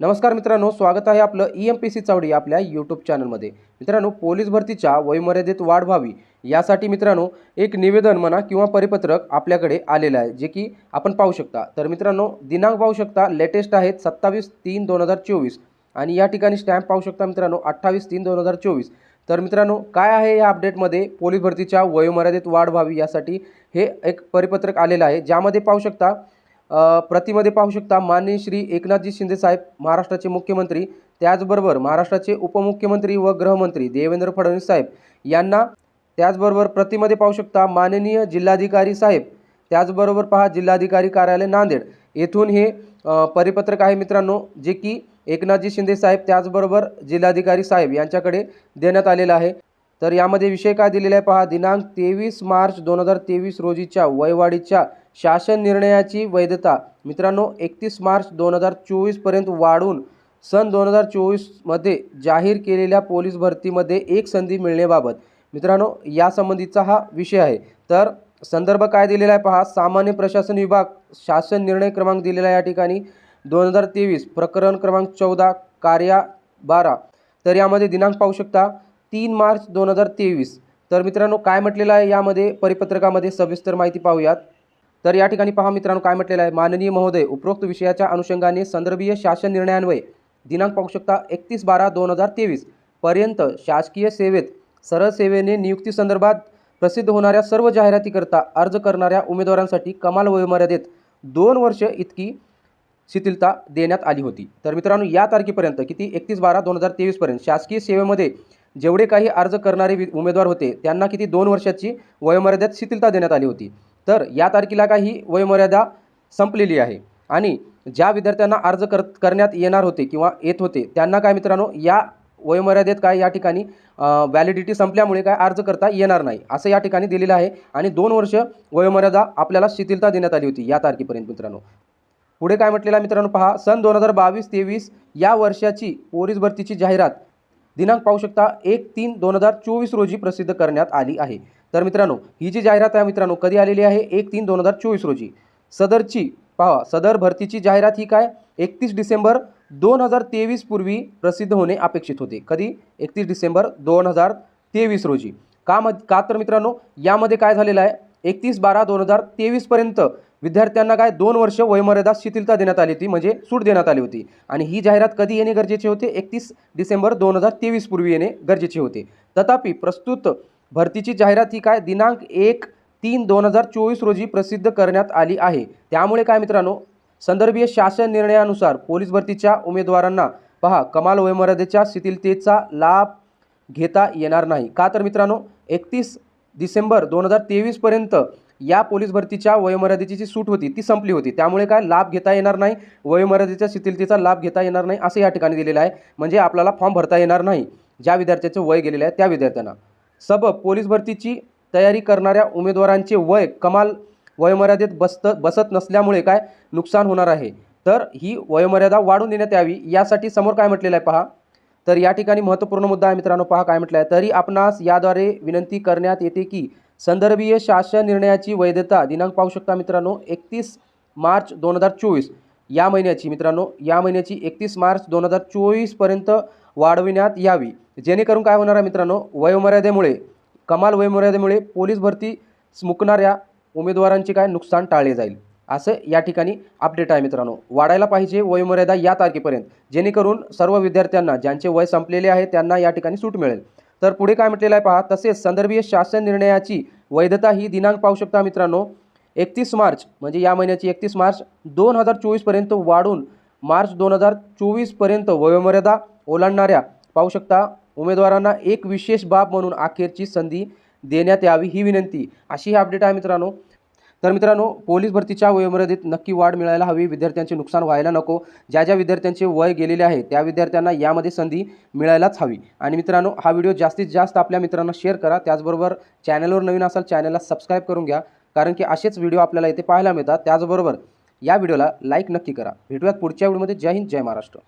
नमस्कार मित्रांनो स्वागत आहे आपलं E M P C Chawadi आपल्या यूट्यूब चॅनलमध्ये मित्रांनो पोलीस भरतीच्या वयमर्यादेत वाढ व्हावी यासाठी मित्रांनो एक निवेदन म्हणा किंवा परिपत्रक आपल्याकडे आलेलं आहे जे की आपण पाहू शकता. तर मित्रांनो दिनांक पाहू शकता लेटेस्ट आहेत सत्तावीस तीन दोन हजार चोवीस. आणि या ठिकाणी स्टॅम्प पाहू शकता मित्रांनो अठ्ठावीस तीन दोन हजार चोवीस. तर मित्रांनो काय आहे या अपडेटमध्ये पोलीस भरतीच्या वयोमर्यादेत वाढ व्हावी यासाठी हे एक परिपत्रक आलेलं आहे ज्यामध्ये पाहू शकता प्रतिमध्ये पाहू शकता माननीय श्री एकनाथजी शिंदे साहेब महाराष्ट्राचे मुख्यमंत्री त्याचबरोबर महाराष्ट्राचे उपमुख्यमंत्री व गृहमंत्री देवेंद्र फडणवीस साहेब यांना त्याचबरोबर प्रतिमध्ये पाहू शकता माननीय जिल्हाधिकारी साहेब त्याचबरोबर पहा जिल्हाधिकारी कार्यालय नांदेड. येथून हे परिपत्रक आहे मित्रांनो जे की एकनाथजी शिंदे साहेब त्याचबरोबर जिल्हाधिकारी साहेब यांच्याकडे देण्यात आलेलं आहे. तर यामध्ये विषय काय दिलेला आहे पहा दिनांक तेवीस मार्च दोन हजार तेवीस रोजीच्या वयवाढीच्या शासन निर्णयाची वैधता मित्रांनो एकतीस मार्च दोन हजार चोवीसपर्यंत वाढून सन दोन हजार चोवीसमध्ये जाहीर केलेल्या पोलीस भरतीमध्ये एक संधी मिळण्याबाबत. मित्रांनो यासंबंधीचा हा विषय आहे. तर संदर्भ काय दिलेला आहे पहा. सामान्य प्रशासन विभाग शासन निर्णय क्रमांक दिलेला आहे या ठिकाणी. दोन हजार तेवीस प्रकरण क्रमांक चौदा कार्या बारा. तर यामध्ये दिनांक पाहू शकता तीन मार्च दोन हजार तेवीस. तर मित्रांनो काय म्हटलेलं आहे यामध्ये? परिपत्रकामध्ये सविस्तर माहिती पाहूयात. तर या ठिकाणी पहा मित्रांनो काय म्हटलेलं आहे. माननीय महोदय उपरोक्त विषयाच्या अनुषंगाने संदर्भीय शासन निर्णयान्वये दिनांक पाहू शकता एकतीस बारा दोन हजार तेवीस पर्यंत शासकीय सेवेत सरळ सेवेने नियुक्तीसंदर्भात प्रसिद्ध होणाऱ्या सर्व जाहिरातीकरता अर्ज करणाऱ्या उमेदवारांसाठी कमाल वयोमर्यादेत दोन वर्ष इतकी शिथिलता देण्यात आली होती. तर मित्रांनो या तारखेपर्यंत किती? एकतीस बारा दोन हजार तेवीसपर्यंत शासकीय सेवेमध्ये जेवढे काही अर्ज करणारे वि- उमेदवार होते त्यांना किती? दोन वर्षाची वयोमर्यादेत शिथिलता देण्यात आली होती. तर या तारखेला काही वयोमर्यादा संपलेली आहे. आणि ज्या विद्यार्थ्यांना अर्ज कर करण्यात येणार होते किंवा येत होते त्यांना काय मित्रांनो या वयोमर्यादेत काय या ठिकाणी व्हॅलिडिटी संपल्यामुळे काय अर्ज करता येणार नाही असं या ठिकाणी दिलेलं आहे. आणि दोन वर्ष वयोमर्यादा आपल्याला शिथिलता देण्यात आली होती या तारखेपर्यंत मित्रांनो. पुढे काय म्हटलेलं आहे मित्रांनो पहा सन दोन हजार बावीस तेवीस या वर्षाची पोलीस भरतीची जाहिरात दिनांक पाहू शकता एक तीन दोन हजार चोवीस रोजी प्रसिद्ध करण्यात आली आहे. तर मित्रांनो ही जी जाहिरात आहे मित्रांनो कधी आलेली आहे? एक तीन दोन हजार चोवीस रोजी. सदरची पहा सदर भरतीची जाहिरात ही काय? एकतीस डिसेंबर दोन हजार तेवीस पूर्वी प्रसिद्ध होणे अपेक्षित होते. कधी? एकतीस डिसेंबर दोन हजार तेवीस रोजी. का म का तर मित्रांनो यामध्ये काय झालेलं आहे? एकतीस बारा दोन हजार तेवीसपर्यंत विद्यार्थ्यांना काय दोन वर्ष वयमर्यादा शिथिलता देण्यात आली होती म्हणजे सूट देण्यात आली होती. आणि ही जाहिरात कधी येणे गरजेचे होते? एकतीस डिसेंबर दोन हजार तेवीस पूर्वी येणे गरजेचे होते. तथापि प्रस्तुत भरतीची जाहिरात ही काय? दिनांक एक तीन दोन हजार चोवीस रोजी प्रसिद्ध करण्यात आली आहे. त्यामुळे काय मित्रांनो? संदर्भीय शासन निर्णयानुसार पोलीस भरतीच्या उमेदवारांना पहा कमाल वयमर्यादेच्या शिथिलतेचा लाभ घेता येणार नाही. का तर मित्रांनो एकतीस डिसेंबर दोन हजार तेवीसपर्यंत या पोलीस भरतीच्या वयोमर्यादेची जी सूट होती ती संपली होती. त्यामुळे काय? लाभ घेता येणार नाही वयोमर्यादेच्या शिथिलतेचा लाभ घेता येणार नाही असं या ठिकाणी दिलेलं आहे. म्हणजे आपल्याला फॉर्म भरता येणार नाही. ज्या विद्यार्थ्याचं वय गेलेलं आहे त्या विद्यार्थ्यांना. सबब पोलीस भरतीची तयारी करणाऱ्या उमेदवारांचे वय कमाल वयोमर्यादेत बसत बसत नसल्यामुळे काय नुकसान होणार आहे? तर ही वयोमर्यादा वाढवून देण्यात यावी यासाठी समोर काय म्हटलेलं आहे पहा. तर या ठिकाणी महत्त्वपूर्ण मुद्दा आहे मित्रांनो पहा काय म्हटलं आहे तरी आपणास याद्वारे विनंती करण्यात येते की संदर्भीय शासन निर्णयाची वैधता दिनांक पाहू शकता मित्रांनो एकतीस मार्च दोन हजार चोवीस. या महिन्याची मित्रांनो या महिन्याची एकतीस मार्च दोन हजार चोवीसपर्यंत वाढविण्यात यावी. जेणेकरून काय होणार आहे मित्रांनो वयोमर्यादेमुळे कमाल वयोमर्यादेमुळे पोलीस भरती मुकणाऱ्या उमेदवारांचे काय नुकसान टाळले जाईल? असं या ठिकाणी अपडेट आहे मित्रांनो. वाढायला पाहिजे वयोमर्यादा या तारखेपर्यंत. जेणेकरून सर्व विद्यार्थ्यांना ज्यांचे वय संपलेले आहे त्यांना या ठिकाणी सूट मिळेल. तर पुढे काय म्हटलेलं आहे पहा तसेच संदर्भीय शासन निर्णयाची वैधता ही दिनांक पाहू शकता मित्रांनो. एकतीस मार्च म्हणजे या महिन्याची एकतीस मार्च दोन हजार चोवीसपर्यंत वाढून मार्च दोन हजार चोवीसपर्यंत वयोमर्यादा ओलांडणाऱ्या पाहू शकता उमेदवारांना एक विशेष बाब म्हणून अखेरची संधी देण्यात यावी ही विनंती. अशी ही अपडेट आहे मित्रांनो. तर मित्रांनो पोलीस भरतीच्या वयोमर्यादेत नक्की वाढ मिळायला हवी. विद्यार्थ्यांचे नुकसान व्हायला नको. ज्या ज्या विद्यार्थ्यांचे वय गेलेले आहे त्या विद्यार्थ्यांना यामध्ये संधी मिळायलाच हवी. आणि मित्रांनो हा व्हिडिओ जास्तीत जास्त आपल्या मित्रांना शेअर करा. त्याचबरोबर चॅनलवर नवीन असाल चॅनलला सबस्क्राईब करून घ्या. कारण की असेच व्हिडिओ आपल्याला इथे पाहायला मिळतात. त्याचबरोबर या व्हिडिओला लाईक नक्की करा. भेटूयात पुढच्या व्हिडिओमध्ये जय हिंद जय महाराष्ट्र.